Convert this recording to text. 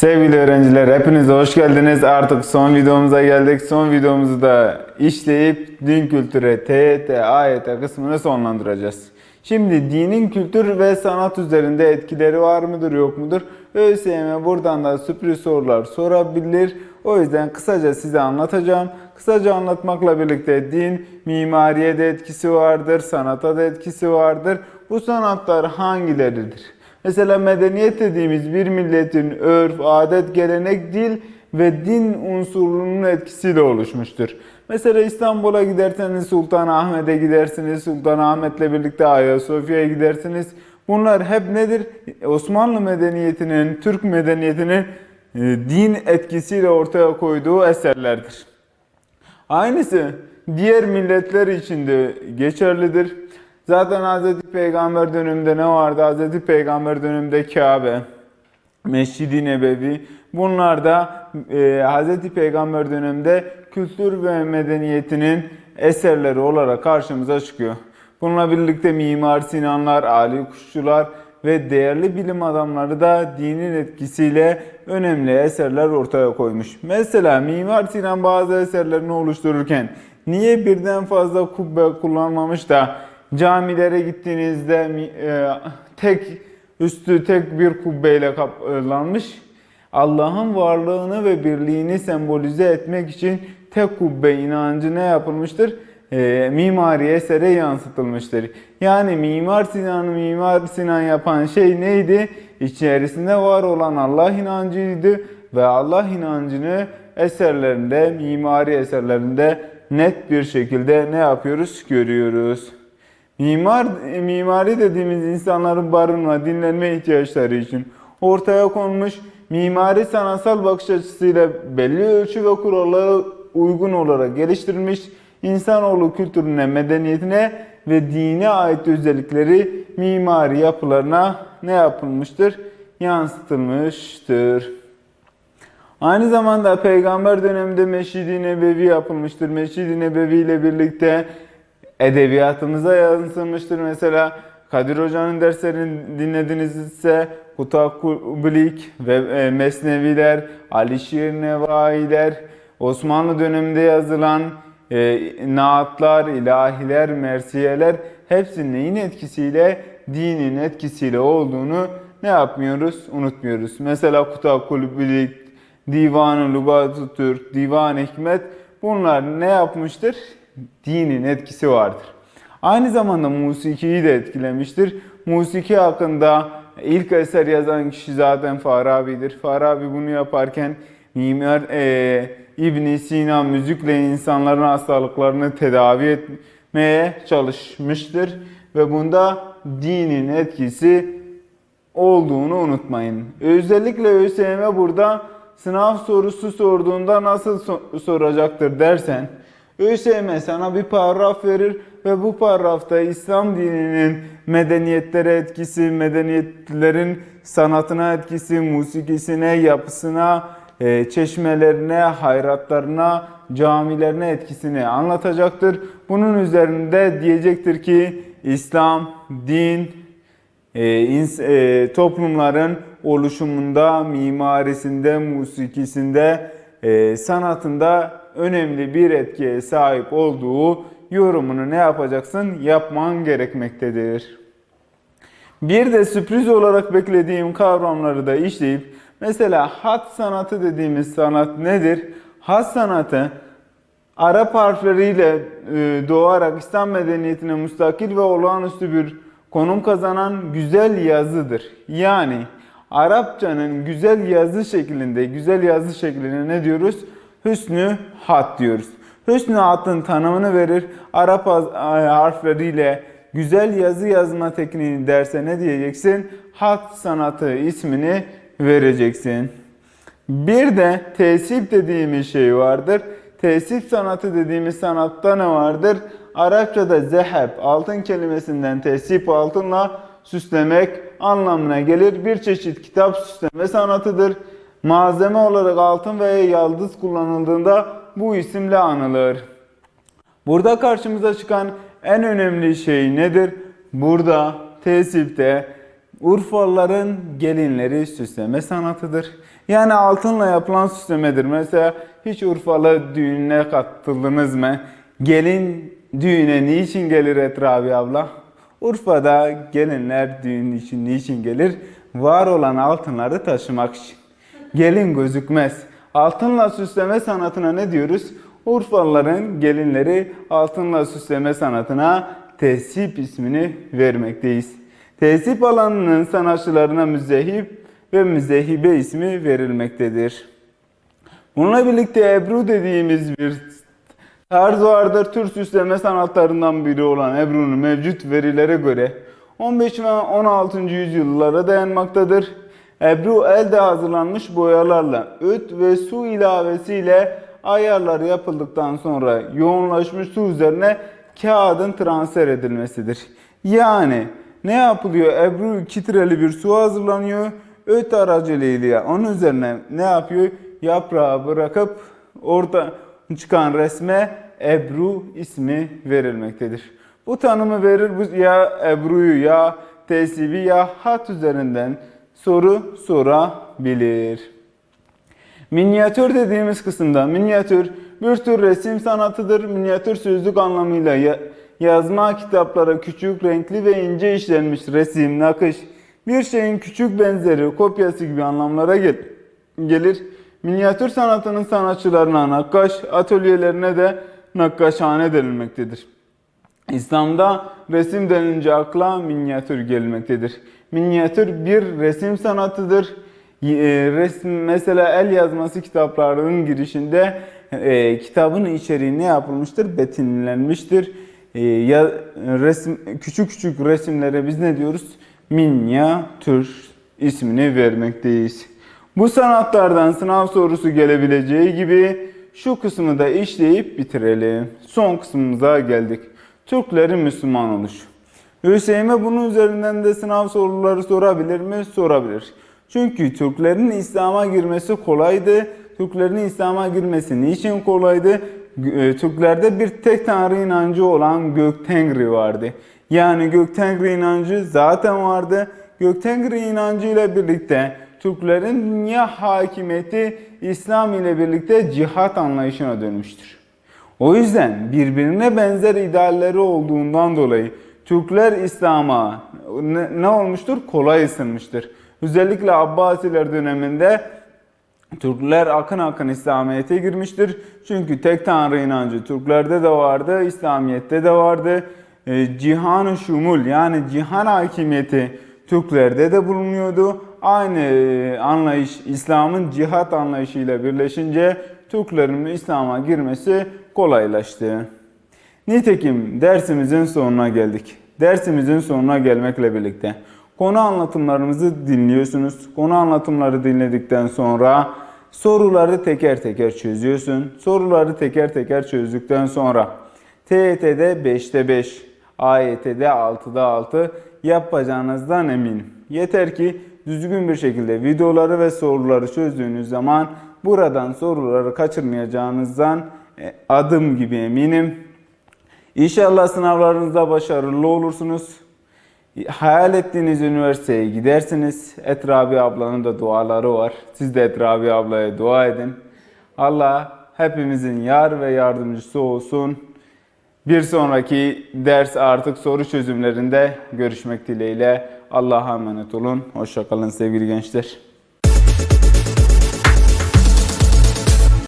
Sevgili öğrenciler hepiniz hoş geldiniz. Artık son videomuza geldik. Son videomuzu da işleyip din kültüre, TYT, AYT kısmını sonlandıracağız. Şimdi dinin kültür ve sanat üzerinde etkileri var mıdır yok mudur? ÖSYM buradan da sürpriz sorular sorabilir. O yüzden kısaca size anlatacağım. Kısaca anlatmakla birlikte din, mimariye de etkisi vardır, sanata da etkisi vardır. Bu sanatlar hangileridir? Mesela medeniyet dediğimiz bir milletin örf, adet, gelenek, dil ve din unsurunun etkisiyle oluşmuştur. Mesela İstanbul'a giderseniz Sultanahmet'e gidersiniz, Sultanahmet'le birlikte Ayasofya'ya gidersiniz. Bunlar hep nedir? Osmanlı medeniyetinin, Türk medeniyetinin e, din etkisiyle ortaya koyduğu eserlerdir. Aynısı diğer milletler için de geçerlidir. Zaten Hz. Peygamber döneminde ne vardı? Hz. Peygamber döneminde Kabe, Mescid-i Nebevi. Bunlar da e, Hz. Peygamber döneminde kültür ve medeniyetinin eserleri olarak karşımıza çıkıyor. Bununla birlikte Mimar Sinanlar, Ali Kuşçular ve değerli bilim adamları da dinin etkisiyle önemli eserler ortaya koymuş. Mesela Mimar Sinan bazı eserlerini oluştururken niye birden fazla kubbe kullanmamış da camilere gittiğinizde e, tek üstü tek bir kubbeyle kaplanmış. Allah'ın varlığını ve birliğini sembolize etmek için tek kubbe inancı ne yapılmıştır? E, mimari esere yansıtılmıştır. Yani Mimar Sinan'ı Mimar Sinan yapan şey neydi? İçerisinde var olan Allah inancıydı ve Allah inancını eserlerinde, mimari eserlerinde net bir şekilde ne yapıyoruz? Görüyoruz. Mimar, mimari dediğimiz insanların barınma, dinlenme ihtiyaçları için ortaya konmuş mimari sanatsal bakış açısıyla belli ölçü ve kurallara uygun olarak geliştirilmiş insanoğlu kültürüne, medeniyetine ve dine ait özellikleri mimari yapılarına ne yapılmıştır? Yansıtılmıştır. Aynı zamanda peygamber döneminde Meşid-i Nebevi yapılmıştır. Meşid-i Nebevi ile birlikte edebiyatımıza yansımıştır. Mesela Kadir Hoca'nın derslerini dinlediniz ise Kutakublik ve e, Mesneviler, Alişir Nevailer, Osmanlı döneminde yazılan e, naatlar, ilahiler, mersiyeler hepsinin neyin etkisiyle? Dinin etkisiyle olduğunu ne yapmıyoruz? Unutmuyoruz. Mesela Kutakublik, Divan-ı Lugat-ı Türk, Divan-ı Hikmet bunlar ne yapmıştır? Dinin etkisi vardır. Aynı zamanda musikiyi de etkilemiştir. Musiki hakkında ilk eser yazan kişi zaten Farabi'dir. Farabi bunu yaparken mimar e, ibn Sina müzikle insanların hastalıklarını tedavi etmeye çalışmıştır. Ve bunda dinin etkisi olduğunu unutmayın. Özellikle ÖSYM burada sınav sorusu sorduğunda nasıl so- soracaktır dersen ÖSYM sana bir paragraf verir ve bu paragrafta İslam dininin medeniyetlere etkisi, medeniyetlerin sanatına etkisi, musikisine, yapısına, e, çeşmelerine, hayratlarına, camilerine etkisini anlatacaktır. Bunun üzerinde diyecektir ki İslam, din, e, e, toplumların oluşumunda, mimarisinde, musikisinde, sanatında önemli bir etkiye sahip olduğu yorumunu ne yapacaksın? Yapman gerekmektedir. Bir de sürpriz olarak beklediğim kavramları da işleyip mesela hat sanatı dediğimiz sanat nedir? Hat sanatı Arap harfleriyle e, doğarak İslam medeniyetine müstakil ve olağanüstü bir konum kazanan güzel yazıdır. Yani Arapçanın güzel yazı şeklinde, güzel yazı şekline ne diyoruz? Hüsnü hat diyoruz. Hüsnü hatın tanımını verir. Arap harfleriyle güzel yazı yazma tekniğini derse ne diyeceksin? Hat sanatı ismini vereceksin. Bir de tesip dediğimiz şey vardır. Tesip sanatı dediğimiz sanatta ne vardır? Arapçada zeheb, altın kelimesinden tesip altınla süslemek anlamına gelir. Bir çeşit kitap süsleme sanatıdır. Malzeme olarak altın veya yaldız kullanıldığında bu isimle anılır. Burada karşımıza çıkan en önemli şey nedir? Burada tesipte Urfalıların gelinleri süsleme sanatıdır. Yani altınla yapılan süslemedir. Mesela hiç Urfalı düğününe katıldınız mı? Gelin düğüne niçin gelir Etrabi abla? Urfa'da gelinler düğün için niçin gelir? Var olan altınları taşımak için. Gelin gözükmez. Altınla süsleme sanatına ne diyoruz? Urfalıların gelinleri altınla süsleme sanatına tesip ismini vermekteyiz. Tesip alanının sanatçılarına müzehip ve müzehibe ismi verilmektedir. Bununla birlikte Ebru dediğimiz bir tarz vardır. Tür süsleme sanatlarından biri olan Ebru'nun mevcut verilere göre 15 ve 16. yüzyıllara dayanmaktadır. Ebru elde hazırlanmış boyalarla, öt ve su ilavesiyle ayarlar yapıldıktan sonra yoğunlaşmış su üzerine kağıdın transfer edilmesidir. Yani ne yapılıyor? Ebru kitreli bir su hazırlanıyor. Öt aracılığıyla onun üzerine ne yapıyor? Yaprağı bırakıp orada çıkan resme Ebru ismi verilmektedir. Bu tanımı verir bu ya Ebru'yu ya tesibi ya hat üzerinden soru sorabilir. Minyatür dediğimiz kısımda minyatür bir tür resim sanatıdır. Minyatür sözlük anlamıyla ya- yazma kitaplara küçük, renkli ve ince işlenmiş resim, nakış, bir şeyin küçük benzeri, kopyası gibi anlamlara gel- gelir. Minyatür sanatının sanatçılarına nakkaş, atölyelerine de nakkaşhane denilmektedir. İslam'da resim denilince akla minyatür gelmektedir. Minyatür bir resim sanatıdır. E, Resim, mesela el yazması kitaplarının girişinde e, kitabın içeriği ne yapılmıştır? Betimlenmiştir. E, ya, resim, küçük küçük resimlere biz ne diyoruz? Minyatür ismini vermekteyiz. Bu sanatlardan sınav sorusu gelebileceği gibi şu kısmı da işleyip bitirelim. Son kısmımıza geldik. Türklerin Müslüman oluşu. ÖSYM bunun üzerinden de sınav soruları sorabilir mi? Sorabilir. Çünkü Türklerin İslam'a girmesi kolaydı. Türklerin İslam'a girmesi niçin kolaydı? E, Türklerde bir tek tanrı inancı olan Göktengri vardı. Yani Göktengri inancı zaten vardı. Göktengri inancı ile birlikte Türklerin dünya hakimiyeti İslam ile birlikte cihat anlayışına dönmüştür. O yüzden birbirine benzer idealleri olduğundan dolayı Türkler İslam'a ne, ne olmuştur? Kolay ısınmıştır. Özellikle Abbasiler döneminde Türkler akın akın İslamiyet'e girmiştir. Çünkü tek tanrı inancı Türklerde de vardı, İslamiyet'te de vardı. E, cihan-ı şumul yani cihan hakimiyeti Türklerde de bulunuyordu. Aynı anlayış İslam'ın cihat anlayışıyla birleşince Türklerin İslam'a girmesi kolaylaştı. Nitekim dersimizin sonuna geldik. Dersimizin sonuna gelmekle birlikte konu anlatımlarımızı dinliyorsunuz. Konu anlatımları dinledikten sonra soruları teker teker çözüyorsun. Soruları teker teker çözdükten sonra TYT'de 5'te 5, AYT'de 6'da 6 yapacağınızdan eminim. Yeter ki düzgün bir şekilde videoları ve soruları çözdüğünüz zaman buradan soruları kaçırmayacağınızdan e, adım gibi eminim. İnşallah sınavlarınızda başarılı olursunuz. Hayal ettiğiniz üniversiteye gidersiniz. Etrabi ablanın da duaları var. Siz de Etrabi ablaya dua edin. Allah hepimizin yar ve yardımcısı olsun. Bir sonraki ders artık soru çözümlerinde görüşmek dileğiyle. Allah'a emanet olun. Hoşçakalın sevgili gençler.